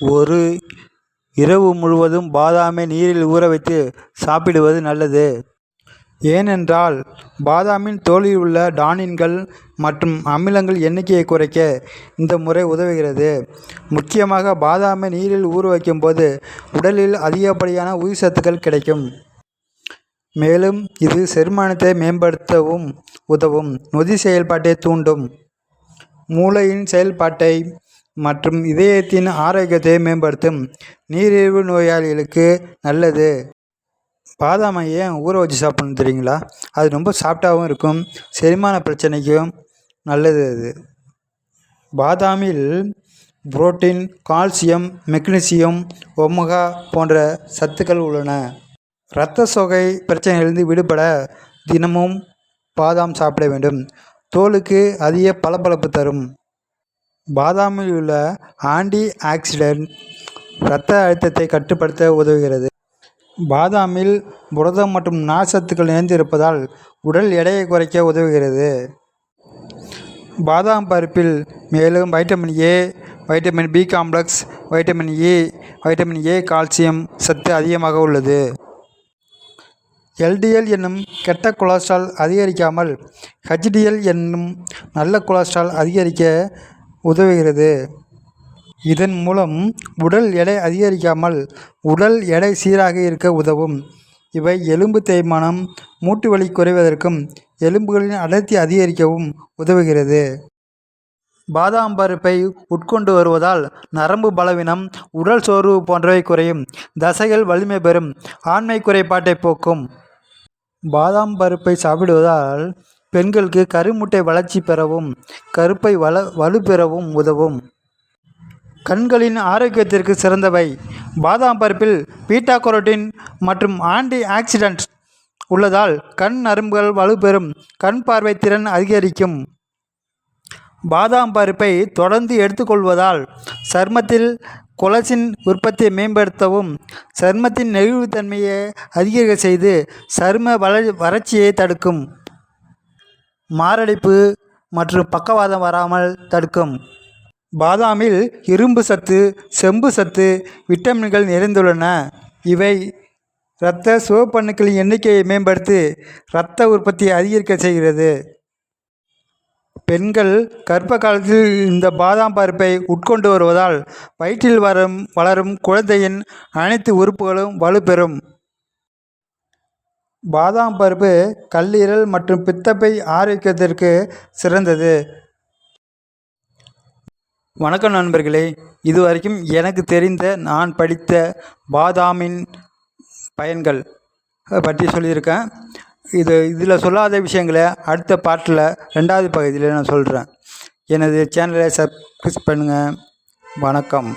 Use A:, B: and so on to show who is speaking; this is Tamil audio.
A: ஒரு இரவு முழுவதும் பாதாமை நீரில் ஊற வைத்து சாப்பிடுவது நல்லது. ஏனென்றால் பாதாமின் தோலில் உள்ள டானின்கள் மற்றும் அமிலங்கள் எண்ணிக்கையை குறைக்க இந்த முறை உதவுகிறது. முக்கியமாக பாதாமை நீரில் ஊற வைக்கும்போது உடலில் அதிகப்படியான உயிர் சத்துக்கள் கிடைக்கும். மேலும் இது செரிமானத்தை மேம்படுத்தவும் உதவும். நொதி செயல்பாட்டை தூண்டும். மூளையின் செயல்பாட்டை மற்றும் இதயத்தின் ஆரோக்கியத்தை மேம்படுத்தும் நீரிழிவு நோயாளிகளுக்கு நல்லது. பாதாமை ஏன் ஊற வச்சு சாப்பிட்ணும் தெரியுங்களா? அது ரொம்ப சாஃப்டாகவும் இருக்கும். செரிமான பிரச்சனைக்கும் நல்லது அது. பாதாமில் புரோட்டீன் கால்சியம் மெக்னீசியம் ஒமகா போன்ற சத்துக்கள் உள்ளன. இரத்த சோகை பிரச்சனையிலிருந்து விடுபட தினமும் பாதாம் சாப்பிட வேண்டும். தோலுக்கு அதிக பளபளப்பு தரும். பாதாமில் உள்ள ஆன்டி ஆக்சிடென்ட் இரத்த அழுத்தத்தை கட்டுப்படுத்த உதவுகிறது. பாதாமில் புரதம் மற்றும் நார்ச்சத்துக்கள் நிறைந்திருப்பதால் உடல் எடையை குறைக்க உதவுகிறது. பாதாம் பருப்பில் மேலும் vitamin A vitamin B complex vitamin E vitamin A calcium சத்து அதிகமாக உள்ளது. எல்டிஎல் என்னும் கெட்ட கொலஸ்ட்ரால் அதிகரிக்காமல் ஹெச்டிஎல் என்னும் நல்ல கொலஸ்ட்ரால் அதிகரிக்க உதவுகிறது. இதன் மூலம் உடல் எடை அதிகரிக்காமல் உடல் எடை சீராக இருக்க உதவும். இவை எலும்பு தேய்மானம் மூட்டு வலி குறைவதற்கும் எலும்புகளின் அடர்த்தி அதிகரிக்கவும் உதவுகிறது. பாதாம் பருப்பை உட்கொண்டு வருவதால் நரம்பு பலவீனம் உடல் சோர்வு போன்றவை குறையும். தசைகள் வலிமை பெறும். ஆண்மை குறைபாட்டை போக்கும். பாதாம் பருப்பை சாப்பிடுவதால் பெண்களுக்கு கருமுட்டை வளர்ச்சி பெறவும் கருப்பை வள வலுப்பெறவும் உதவும். கண்களின் ஆரோக்கியத்திற்கு சிறந்தவை. பாதாம் பருப்பில் பீட்டா கரோட்டின் மற்றும் ஆன்டி ஆக்சிடென்ட் உள்ளதால் கண் நரம்புகள் வலுப்பெறும் கண் பார்வை திறன் அதிகரிக்கும். பாதாம் பருப்பை தொடர்ந்து எடுத்துக்கொள்வதால் சர்மத்தில் கொலசின் உற்பத்தியை மேம்படுத்தவும் சர்மத்தின் நெகிழ்வுத்தன்மையை அதிகரிக்க செய்து சரும வள வறட்சியை தடுக்கும். மாரடைப்பு மற்றும் பக்கவாதம் வராமல் தடுக்கும். பாதாமில் இரும்பு சத்து செம்பு சத்து விட்டமின்கள் நிறைந்துள்ளன. இவை இரத்த சிவப்பணுக்களின் எண்ணிக்கையை மேம்படுத்தி இரத்த உற்பத்தியை அதிகரிக்க செய்கிறது. பெண்கள் கர்ப்ப காலத்தில் இந்த பாதாம் பருப்பை உட்கொண்டு வருவதால் வயிற்றில் வரும் வளரும் குழந்தையின் அனைத்து உறுப்புகளும் வலுப்பெறும். பாதாம் பருப்பு கல்லீரல் மற்றும் பித்தப்பை ஆரோக்கியத்திற்கு சிறந்தது. வணக்கம் நண்பர்களே. இது வரைக்கும் எனக்கு தெரிந்த நான் படித்த பாதாமின் பயன்கள் பற்றி சொல்லியிருக்கேன். இது இதில் சொல்லாத விஷயங்களை அடுத்த பாட்டில் ரெண்டாவது பகுதியில் நான் சொல்கிறேன் எனது சேனலை சப்ஸ்கிரைப் பண்ணுங்கள் வணக்கம்.